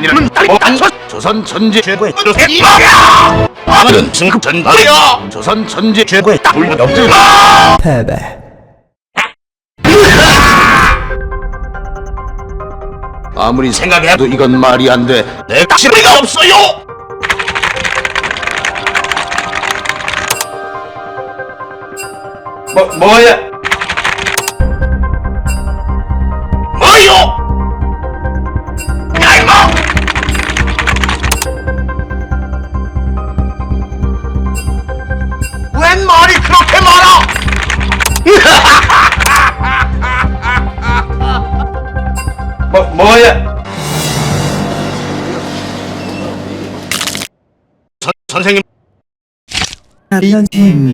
웬일은 딸이 단서 조선 천재 최고의 조세이야! 아는 승급 전발이야! 조선 천재 최고의 딱불 역질 패배. 아무리 생각해도 이건 말이 안 돼 내 딱시리가 없어요! 뭐 뭐야? 뭐, 뭐야? 선, 선생님. 리언팀.